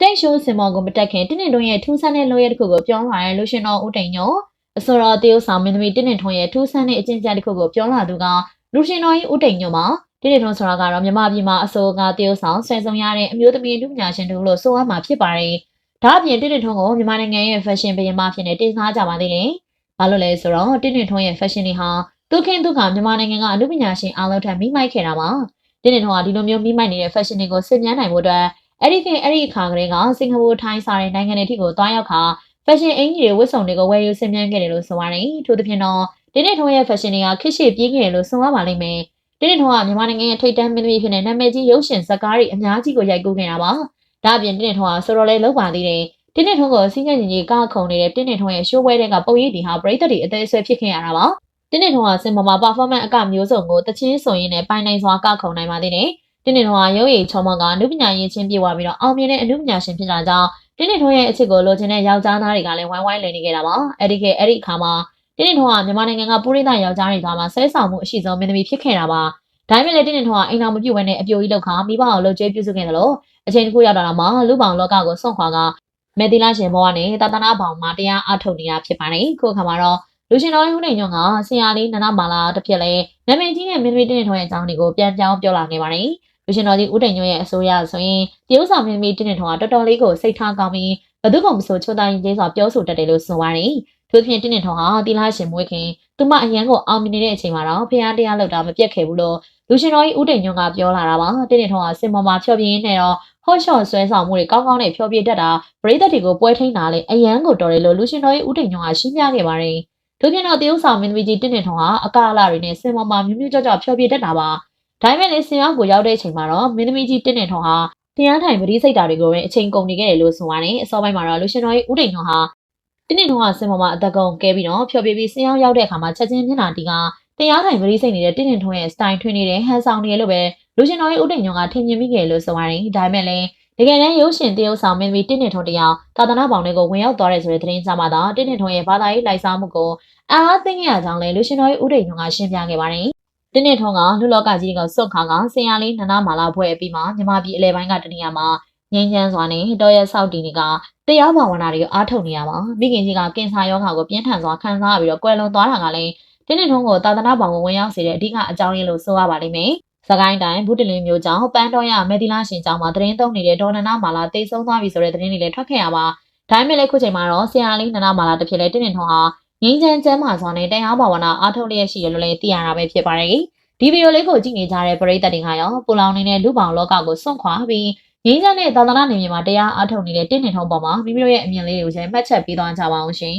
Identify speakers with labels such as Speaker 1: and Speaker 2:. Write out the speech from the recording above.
Speaker 1: တိတ်ရှိုးစင်မော်ကိုမတက်ခင်တင်းတင်းတွန်းရဲ့ထူးဆန်းတဲ့လိုရဲတစ်ခုကိုပြောလာတဲ့လူရှင်တော်ဦးတိန်ညိုအစောတော်တရုတ်ဆောင်မင်းသမီးတင်းတင်းထွန်းရဲ့ထူးဆန်းတဲ့အကျင့်ကြတစ်ခုကိုပြောလာသူကလူရှင်တော်ကြီးဦးတိန်ညိုမှာတင်းတင်းထွန်းဆိုတာကတော့မြမပြည်မှာအစိုးကတရုတ်ဆောင်ဆွဲဆောင်ရတဲ့အမျိုးသမီးလူပညာရှင်တို့လို့ဆိုရမှာဖြစ်ပါတယ်။ဒါအပြင်တင်းတင်းထွန်းကိုမြန်မာနိုင်ငံရဲ့ fashion ဘယင်မဖြစ်နေတင်စားကြပါသေးတယ်။ဘာလို့လဲဆိုတော့တင်းတင်းထွန်းရဲ့ fashion တွေဟာဒုခင်ဒုက္ခမြန်မာနိုင်ငံကအမှုပညာရှင်အားလုံးထက်မိမိုက်ခဲ့တာပါ။တင်းတင်းထွန်းကဒီလိုမျိုးမိမိုက်နေတဲ့ fashion တွေကိုစစ်မြန်းနိုင်ဖို့အတွက် အဲ့ဒီခင်အဲ့ဒီအခါကလေးကစင်ကာပူထိုင်းစားတဲ့နိုင်ငံတွေထိကိုတွားရောက်ခါ fashion အင်ကြီးတွေဝတ်စုံတွေကိုဝယ်ယူဆင်မြန်းခဲ့တယ်လို့ဆိုပါတယ်။ထို့သဖြင့်တော့တင်းတင်းထွန်းရဲ့ fashion တွေကခစ်ရှေ့ပြေးခဲ့တယ်လို့ဆိုရပါလိမ့်မယ်။တင်းတင်းထွန်းကမြန်မာနိုင်ငံရဲ့ထိပ်တန်းမင်းသမီးဖြစ်တဲ့နာမည်ကြီးရုပ်ရှင်ဇာတ်ကားတွေအများကြီးကိုရိုက်ကူးခဲ့တာပါ။ဒါအပြင်တင်းတင်းထွန်းကဆိုတော့လဲလောက်ပါသေးတယ်။တင်းတင်းထွန်းကိုစီးညံ့ညင်ကြီးကခုံနေတဲ့တင်းတင်းထွန်းရဲ့ရှိုးပွဲတွေကပုံရိပ်တွေဟာပရိသတ်တွေအသေးအဆွဲဖြစ်ခဲ့ရတာပါ။တင်းတင်းထွန်းကစင်ပေါ်မှာ performance အကမျိုးစုံကိုတချင်းဆိုရင်းနဲ့ပိုင်နိုင်စွာကခုံနိုင်ပါသေးတယ်။ တင်းတင်းထွန်းကရုပ်ရည်ချုံမော့ကနုပညာရေးချင်းပြေဝပြီးတော့အောင်မြင်တဲ့အနုပညာရှင်ဖြစ်တာကြောင့်တင်းတင်းထွန်းရဲ့အချစ်ကိုလိုချင်တဲ့ယောက်ျားသားတွေကလည်းဝိုင်းဝိုင်းလည်နေကြတာပါ။အဲ့ဒီကအဲ့ဒီအခါမှာတင်းတင်းထွန်းကမြန်မာနိုင်ငံကပုရိသယောက်ျားတွေကြားမှာဆဲဆောင်မှုအရှိဆုံးမင်းသမီးဖြစ်ခဲ့တာပါ။ဒါပေမဲ့လည်းတင်းတင်းထွန်းကအိမ်တော်မပြုတ်ဘဲနဲ့အပြိုကြီးလောက်ခါမိဘအောင်လှုပ်ကြွေးပြုစုခဲ့တယ်လို့အချိန်တစ်ခုရောက်လာတော့မှလူပောင်လောကကိုစွန့်ခွာကမေတီလာရှင်ဘဝနဲ့တာသနာပေါင်မှာတရားအထုတ်နေတာဖြစ်ပါတယ်။ခုအခါမှာတော့လူရှင်တော်ဦးနေညွန့်ကဆရာလေးနန္ဒမာလာတစ်ဖြစ်လဲနာမည်ကြီးတဲ့မင်းသမီးတင်းတင်းထွန်းရဲ့အကြောင်းတွေကိုပြန်ပြောင်းပြောလာနေပါတယ်။ လူရှင်တော်ကြီးဦးတိန်ညွန့်ရဲ့အဆိုအရဆိုရင်တရုတ်ဆောင်မင်းသမီးတင်းတင်းထွန်းကတော်တော်လေးကိုစိတ်ထားကောင်းပြီးဘသူကမဆိုချိုးတိုင်းချင်းစွာပြောဆိုတတ်တယ်လို့ဆိုပါတယ်။ထို့ပြင်တင်းတင်းထွန်းဟာတီလာရှင်မွေးခင်သူမအရန်ကိုအောင်မြင်နေတဲ့အချိန်မှာတော့ဖះတရားလောက်တာမပြတ်ခဲ့ဘူးလို့လူရှင်တော်ကြီးဦးတိန်ညွန့်ကပြောလာတာပါ။တင်းတင်းထွန်းကစင်ပေါ်မှာဖြောပြင်းနေတော့ဟော့ရှော့ဆွဲဆောင်မှုတွေကောင်းကောင်းနဲ့ဖြောပြတတ်တာပရိသတ်တွေကိုပွဲထိန်တာလေအရန်ကိုတော်တယ်လို့လူရှင်တော်ကြီးဦးတိန်ညွန့်ကရှင်းပြခဲ့ပါတယ်။ထို့ပြင်တော့တရုတ်ဆောင်မင်းသမီးကြီးတင်းတင်းထွန်းကအကာအလာတွေနဲ့စင်ပေါ်မှာမြူးမြူးကြော့ကြော့ဖြောပြတတ်တာပါ။ ဒါပေမဲ့လည်းစင်ရောက်ကိုရောက်တဲ့အချိန်မှာတော့မင်းသမီးကြီးတင်းတင်းထွန်းဟာတရားထိုင်ပရိစိတ်တာတွေကိုပဲအချိန်ကုန်နေခဲ့တယ်လို့ဆိုပါတယ်။အစောပိုင်းမှာတော့လူရှင်တော်ကြီးဦးတိန်ညွန့်ဟာတင်းတင်းထွန်းကစင်ပေါ်မှာအသက်ကုန်ကဲပြီးတော့ဖြောပြပြီးစင်ရောက်ရောက်တဲ့အခါမှာချက်ချင်းမျက်နှာတီးကတရားထိုင်ပရိစိတ်နေတဲ့တင်းတင်းထွန်းရဲ့စတိုင်ထွင်နေတဲ့ဟန်ဆောင်တွေလို့ပဲလူရှင်တော်ကြီးဦးတိန်ညွန့်ကထင်မြင်မိခဲ့လို့ဆိုပါတယ်။ဒါပေမဲ့လည်းတကယ်တမ်းရုပ်ရှင်တရုတ်ဆောင်မင်းသမီးတင်းတင်းထွန်းတယောက်သာသနာပေါင်တွေကိုဝင်ရောက်သွားတယ်ဆိုတဲ့သတင်းကြားမှာတော့တင်းတင်းထွန်းရဲ့ဘာသာရေးလိုက်စားမှုကိုအားအသိရကြောင်းလည်းလူရှင်တော်ရဲ့ဥဒိန်ညွန့်ကရှင်းပြခဲ့ပါတယ်။ တင်းတင်းထွန်းကလူလောကကြီးကစွန့်ခါကဆင်ရလေးနနာမာလာဖွဲ့ပြီးမှမြမပြည်အလဲပိုင်းကတနေရာမှာငင်းချမ်းစွာနဲ့တော်ရဆောက်တီတွေကတရားဘာဝနာတွေကိုအားထုတ်နေရမှာမိခင်ကြီးကကင်ဆာရောဂါကိုပြင်းထန်စွာခံစားပြီးတော့ကွယ်လွန်သွားတာကလည်းတင်းတင်းထွန်းကိုသာသနာပေါင်ကိုဝင်ရောက်စေတဲ့အဓိကအကြောင်းရင်းလို့ဆိုရပါလိမ့်မယ်။စကိုင်းတိုင်းဘူးတလင်းမျိုးကြောင့်ပန်းတော်ရမေတီလာရှင်ကျောင်းမှာသတင်းသုံးနေတဲ့ဒေါ်နနာမာလာတိတ်ဆုံးသွားပြီဆိုတဲ့သတင်းတွေလည်းထွက်ခဲ့ရပါဒါပေမဲ့လည်းခုချိန်မှာတော့ဆရာလေးနနာမာလာတစ်ဖြစ်လဲတင်းတင်းထွန်းဟာ ငင်းချမ်းချမ်းမာစွာနဲ့တရားဘာဝနာအားထုတ်လျက်ရှိရလို့လည်းသိရတာပဲဖြစ်ပါတယ်ဒီဗီဒီယိုလေးကိုကြည့်နေကြတဲ့ပရိသတ်တွေကရောပူလောင်နေတဲ့လူပောင်လောကကိုစွန့်ခွာပြီးငင်းချမ်းတဲ့သာသနာ့နေမြေမှာတရားအားထုတ်နေတဲ့တင်းတင်းထွန်းပေါ်မှာမိမိတို့ရဲ့အမြင်လေးတွေကိုလည်းမှတ်ချက်ပေးသွားကြပါအောင်ရှင်